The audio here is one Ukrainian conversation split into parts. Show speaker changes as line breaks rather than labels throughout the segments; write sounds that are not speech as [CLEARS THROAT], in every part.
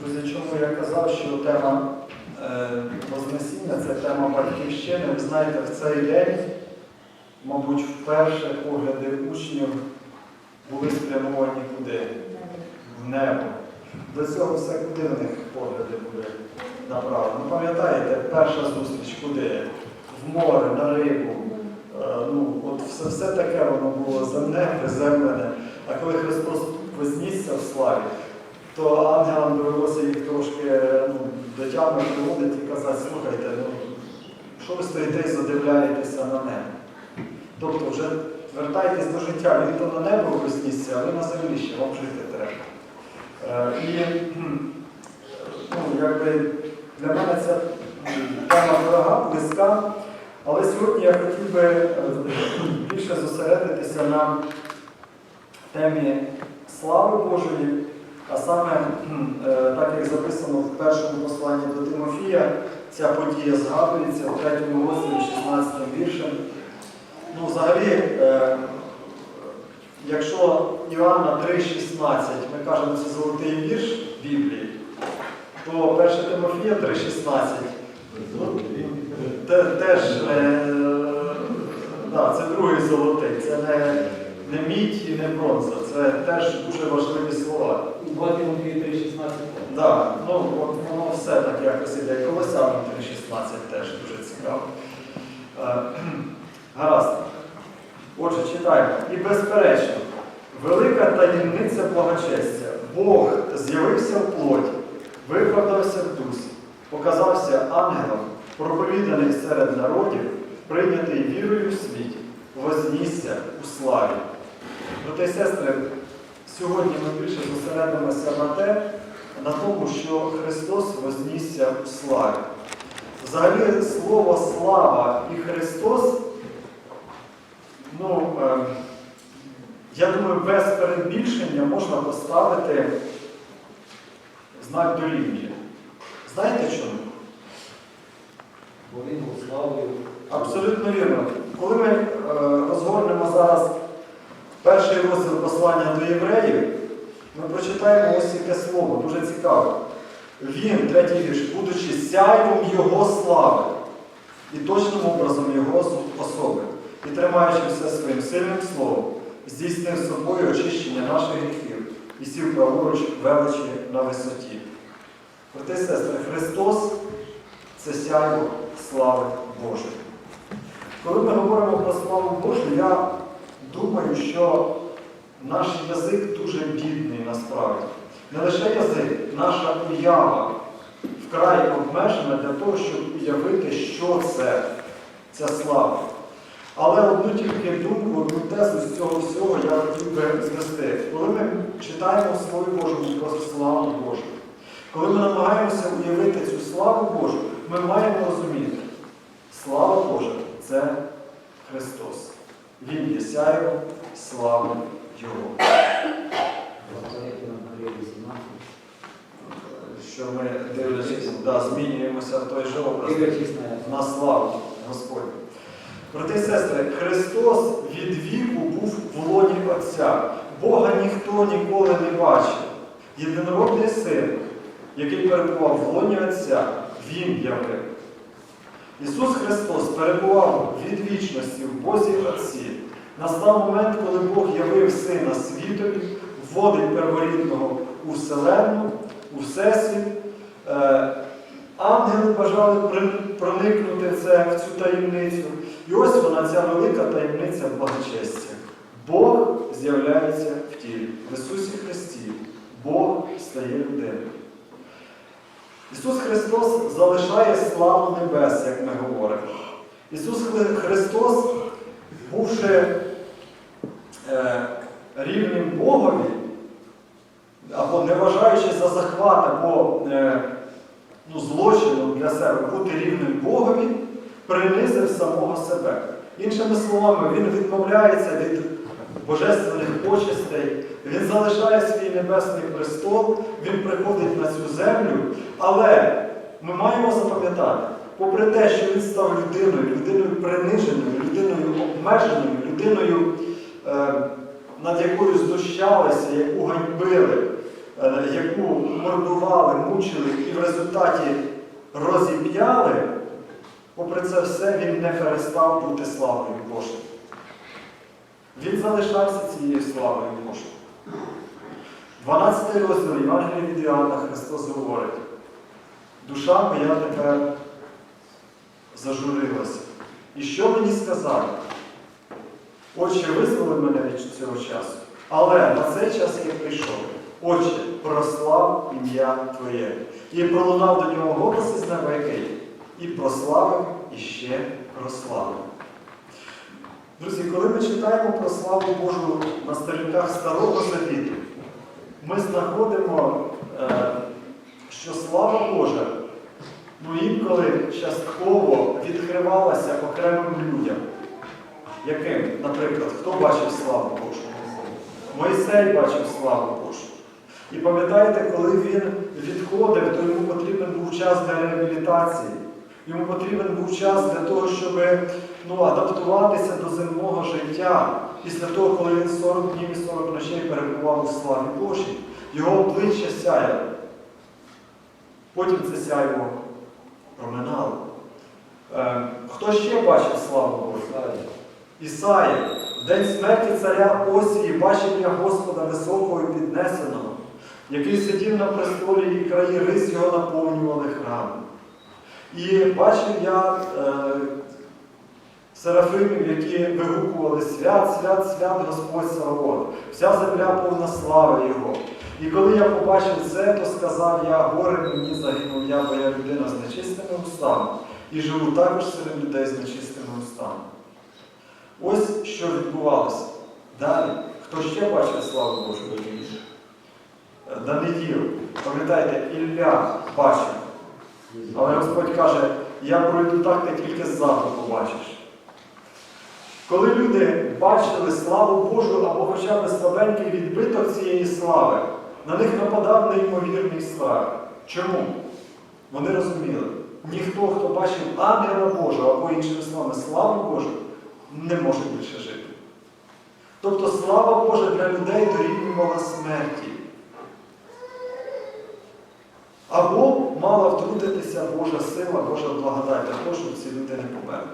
Друзі, чому я казав, що тема е, Вознесіння це тема батьківщини. Ви знаєте, в цей день, мабуть, вперше погляди учнів були спрямовані куди? В небо. До цього все куди в них погляди були направлені. Ну, пам'ятаєте, перша зустріч куди? В море, на рибу. Е, ну, от все, все таке воно було земне, приземлене. А коли Христос вознісся в славі, то ангелам довелося їх трошки ну, до тями і казати, слухайте, ну, що ви стоїте і задивляєтеся на небо? Тобто вже вертайтесь до життя, він то на небо вознісся, а ви на землі ще вам жити треба. Е, і ну, якби для мене ця тема дорога, близька, але сьогодні я хотів би е, більше зосередитися на темі слави Божої, а саме, е, так як записано в першому посланні до Тимофія, ця подія згадується в 3 розділі 16 віршем. Ну, взагалі, е, якщо Іоанна 3,16, ми кажемо, це золотий вірш Біблії, то 1 Тимофія 3,16 ну, теж е, да, це другий золотий, це не, не мідь і не бронза, це теж дуже важливі слова.
2 Тимофія 3,16.
Да, ну от воно все так якось іде. Колосянам 3.16 теж дуже цікаво. Е, [CLEARS THROAT] Гаразд. Отже, читаємо. І безперечно, велика таємниця благочестя. Бог з'явився в плоті, виправдався в дусі, показався ангелом, проповіданий серед народів, прийнятий вірою в світі, вознісся у славі. Брати і сестри, сьогодні ми більше зосередимося на те, на тому, що Христос вознісся у славі. Взагалі слово слава і Христос, ну, е, я думаю, без перебільшення можна поставити знак дорівнює. Знаєте чому?
Бо він славою.
Абсолютно вірно. Коли ми е, розгорнемо зараз перший розділ послання до євреїв, ми прочитаємо ось яке слово, дуже цікаве. Він, третій вірш, будучи сяйвом Його слави і точним образом Його особи, і тримаючи все своїм сильним словом, здійснив собою очищення наших гріхів і сів праворуч величі на висоті. І сестри, Христос це сяйво слави Божої. Коли ми говоримо про славу Божу, я думаю, що наш язик дуже бідний насправді. Не лише язик, наша уява вкрай обмежена для того, щоб уявити, що це ця слава. Але одну тільки думку, одну тезу з цього всього я хотів би звести. Коли ми читаємо в Слові Божому про славу Божу, коли ми намагаємося уявити цю славу Божу, ми маємо розуміти, слава Божа це Христос. Він є сяйвом слави Його.
Розповідати нам Марія 18.
Що ми дивлячись, да, змінюємося в той же образ
на
на славу Господню. Брати і сестри, Христос від віку був в лоні Отця. Бога ніхто ніколи не бачив. Єдинородний син, який перебував в лоні Отця, Він явив. Ісус Христос перебував від вічності в Бозі Отці. Настав момент, коли Бог явив Сина світові, вводить перворідного у вселенну, у всесвіт. Е, Ангели бажали проникнути це, в цю таємницю. І ось вона, ця велика таємниця благочестя. Бог з'являється в тілі. В Ісусі Христі. Бог стає людиною. Ісус Христос залишає славу небес, як ми говоримо. Ісус Христос, бувши е, рівним Богові, або не вважаючи за захват, або е, ну, злочином для себе бути рівним Богові, принизив самого себе. Іншими словами, він відмовляється від божественних почестей, він залишає свій небесний престол, він приходить на цю землю, але ми маємо запам'ятати, попри те, що він став людиною, людиною приниженою, людиною обмеженою, людиною, е, над якою знущалися, яку ганьбили, е, яку мордували, мучили і в результаті розіп'яли, попри це все він не перестав бути славою Божою. Він залишався цією славою Божою. 12 розділ Євангелія від Іоанна Христос говорить, душа моя тепер зажурилася. І що мені сказати? Отче, визволи мене від цього часу. Але на цей час я прийшов. Отче, прослав ім'я Твоє. І пролунав до нього голос із неба який. І прославив, і ще прославив. Друзі, коли ми читаємо про славу Божу на сторінках Старого Завіту, ми знаходимо, е, що слава Божа ну, інколи частково відкривалася окремим людям. Яким, наприклад, хто бачив славу Божу? Мойсей бачив славу Божу. І пам'ятаєте, коли він відходив, то йому потрібен був час для реабілітації. Йому потрібен був час для того, щоб ну, адаптуватися до земного життя. Після того, коли він 40 днів і 40 ночей перебував у славі Божій, його обличчя сяяло. Потім це сяйво проминало. Е, хто ще бачив славу Божу? Ісаїв, в день смерті царя Осії бачив я Господа високого і піднесеного, який сидів на престолі і краї рис його наповнювали храм. І бачив я е, серафимів, які вигукували свят, свят, свят Господь Саваоф, вся земля повна слави Його. І коли я побачив це, то сказав я, горе мені загинув я, бо я людина з нечистими устами, і живу також серед людей з нечистими устами. Ось що відбувалося. Далі. Хто ще бачив славу Божу? Е, Даниїл. Пам'ятаєте, Ілля бачив. Але Господь каже, я пройду так, ти тільки ззаду побачиш. Коли люди бачили славу Божу або хоча б слабенький відбиток цієї слави, на них нападав неймовірний страх. Чому? Вони розуміли, ніхто, хто бачив ангела Божого або іншими словами славу Божу, не може більше жити. Тобто слава Божа для людей дорівнювала смерті. Або мала втрутитися Божа сила, Божа благодать для того, щоб ці люди не померли.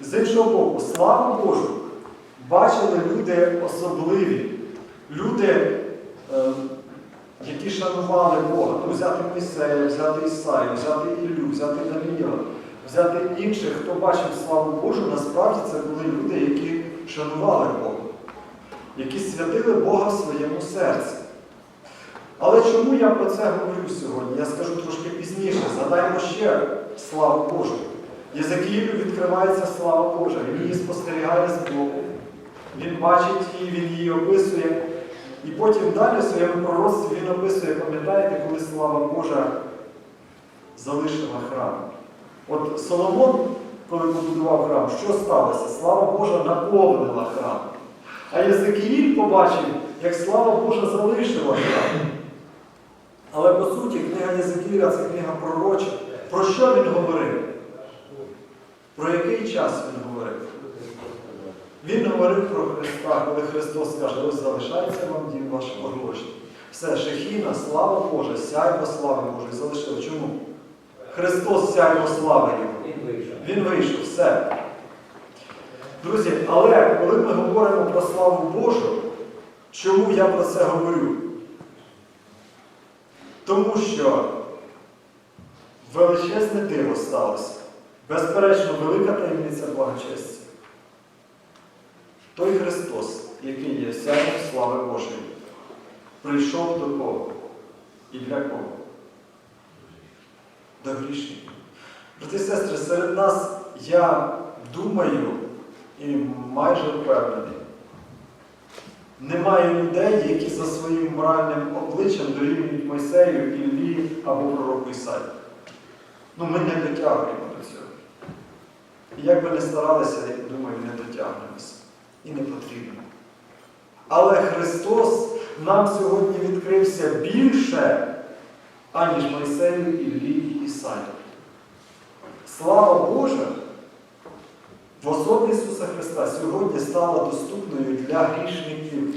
З іншого боку, славу Божу бачили люди особливі, люди, е, які шанували Бога. Ну, взяти Мойсея, взяти Ісаю, взяти Іллю, взяти Даниїла, взяти інших, хто бачив славу Божу, насправді це були люди, які шанували Бога, які святили Бога в своєму серці. Але чому я про це говорю сьогодні? Я скажу трошки пізніше. Згадаємо ще славу Божу. Єзекіїлю відкривається слава Божа. Він її спостерігає з Богом. Він бачить її, він її описує. І потім далі в своєму пророцтві він описує, пам'ятаєте, коли слава Божа залишила храм. От Соломон, коли побудував храм, що сталося? Слава Божа наповнила храм. А Єзекіїль побачив, як слава Божа залишила храм. Але по суті, книга Єзекіля це книга пророча. Про що він говорив? Про який час він говорив? Він говорив про Христа, коли Христос каже, ось залишається вам дім ваш порожній. Все, шехіна, слава Божа, сяйво слави Божої залишив. Чому? Христос сяйво слави Його.
Він вийшов,
все. Друзі, але коли ми говоримо про славу Божу, чому я про це говорю? Тому що величезне диво сталося. Безперечно, велика таємниця благочестя. Той Христос, який є сяєм слави Божої, прийшов до кого? І для кого? До грішників. Брати і сестри, серед нас, я думаю і майже впевнений, немає людей, які за своїм моральним обличчям дорівнюють Мойсею, Іллі або пророку Ісаї. Ну, ми не дотягуємо до цього. І як би не старалися, я думаю, не дотягнемося. І не потрібно. Але Христос нам сьогодні відкрився більше, аніж Мойсею, Іллі і Ісаї. Слава Божа в особі Ісуса Христа сьогодні стала доступною для грішників.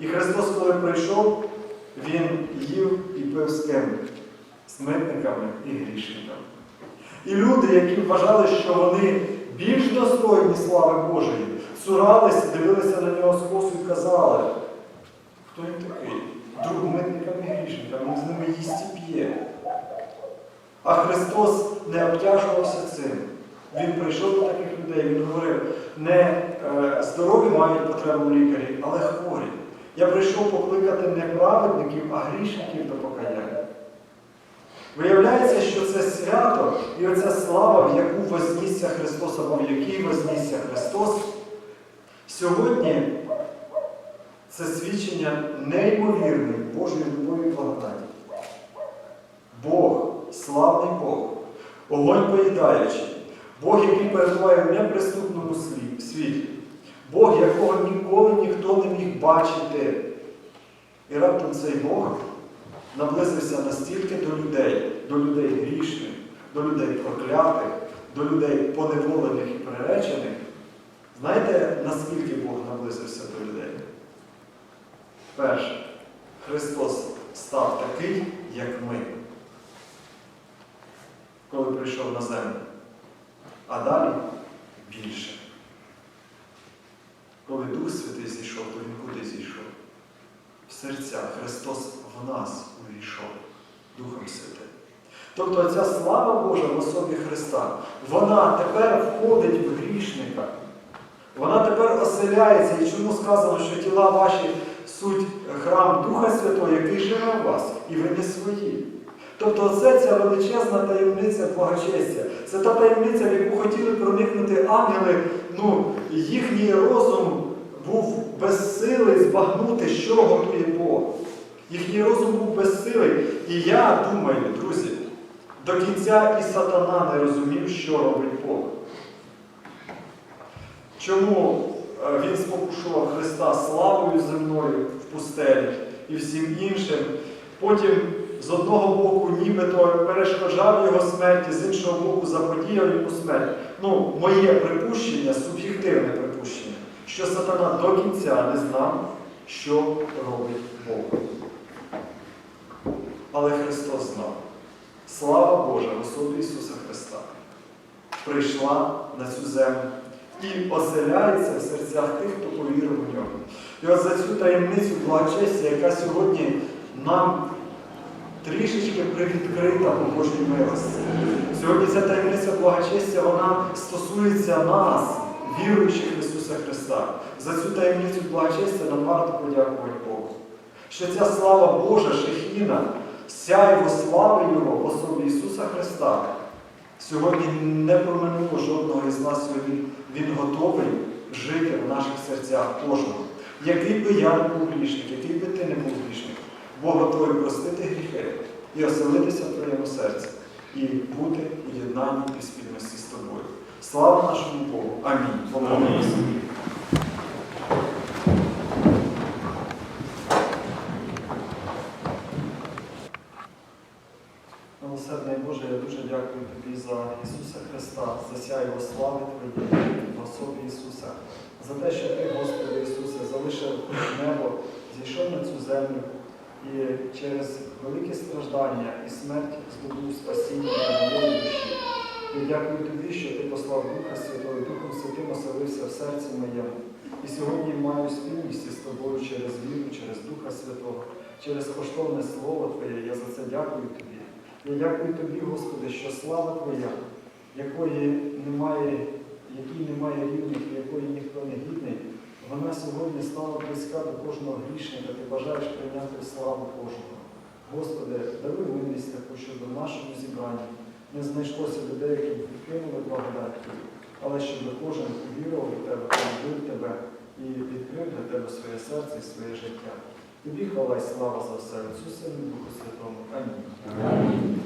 І Христос, коли прийшов, Він їв і пив з ким? З і грішниками. І люди, які вважали, що вони більш достойні слави Божої, цуралися, дивилися на нього скосу і казали, хто він такий? Друг митникам і грішникам, він з ними їсть і п'є. А Христос не обтяжувався цим. Він прийшов до таких людей, він говорив, не е, здорові мають потребу лікарі, але хворі. Я прийшов покликати не праведників, а грішників до покаяння. Виявляється, що це свято і оця слава, в яку вознісся Христос, або в якій вознісся Христос, сьогодні це свідчення неймовірної Божої любові і благодаті. Бог, славний Бог, огонь поїдаючий, Бог, який перебуває в неприступному світі, Бог, якого ніколи ніхто не міг бачити. І раптом цей Бог наблизився настільки до людей, до людей грішних, до людей проклятих, до людей поневолених і приречених. Знаєте, наскільки Бог наблизився до людей? Перше, Христос став такий, як ми, коли прийшов на землю. А далі більше. Коли Дух Святий зійшов, то Він куди зійшов? В серця Христос в нас увійшов Духом Святим. Тобто ця слава Божа в особі Христа, вона тепер входить в грішника. Вона тепер оселяється. І чому сказано, що тіла ваші суть храм Духа Святого, який живе в вас, і ви не свої. Тобто це ця величезна таємниця благочестя. Це та таємниця, в яку хотіли проникнути ангели. Ну, їхній розум був безсилий збагнути, що готує Бог. Їхній розум був безсилий. І я думаю, друзі, до кінця і сатана не розумів, що робить Бог. Чому е, він спокушував Христа славою земною в пустелі і всім іншим. Потім з одного боку нібито перешкоджав його смерті, з іншого боку заподіяв йому смерть. Ну, моє припущення, суб'єктивне припущення, що сатана до кінця не знав, що робить Бог. Але Христос знав. Слава Божа в особі Ісуса Христа прийшла на цю землю і оселяється в серцях тих, хто повірив у нього. І от за цю таємницю благочестя, яка сьогодні нам трішечки привідкрита по Божій милості. Сьогодні ця таємниця благочестя, вона стосується нас, віруючих в Ісуса Христа. За цю таємницю благочестя нам варто подякувати Богу. Що ця слава Божа, Шехіна, сяйво слави Його в особі Ісуса Христа сьогодні не проминуло жодного із нас сьогодні. Він готовий жити в наших серцях кожного. Який би я не був грішник, який би ти Бог готовий простити гріхи і оселитися в твоєму серці, і бути у єднанні і спільності з тобою. Слава нашому Богу! Амінь. Помолимося. Милосердний Боже, я дуже дякую Тобі за Ісуса Христа, за сяйво слави Твоєї в особі Ісуса, за те, що Ти, Господи Ісусе, залишив небо, зійшов на цю землю і через великі страждання і смерть здобув спасіння для моєї душі. Я дякую Тобі, що Ти послав Духа Святого, і Духом Святим оселився в серці моєму. І сьогодні маю спільність із тобою через віру, через Духа Святого, через коштовне Слово Твоє. Я за це дякую Тобі. Я дякую Тобі, Господи, що слава Твоя, якої немає, якій немає рівних, якої ніхто не гідний, вона сьогодні стала близька до кожного грішника, ти бажаєш прийняти славу кожного. Господи, даруй милість таку, щоб в нашому зібранні не знайшлося людей, які б відкинули благодать але щоб кожен увірував у Тебе, полюбив Тебе і відкрив для Тебе своє серце і своє життя. Тобі хвала і слава за все, Отцю Сину, Духу Святому. Амінь.
Амінь.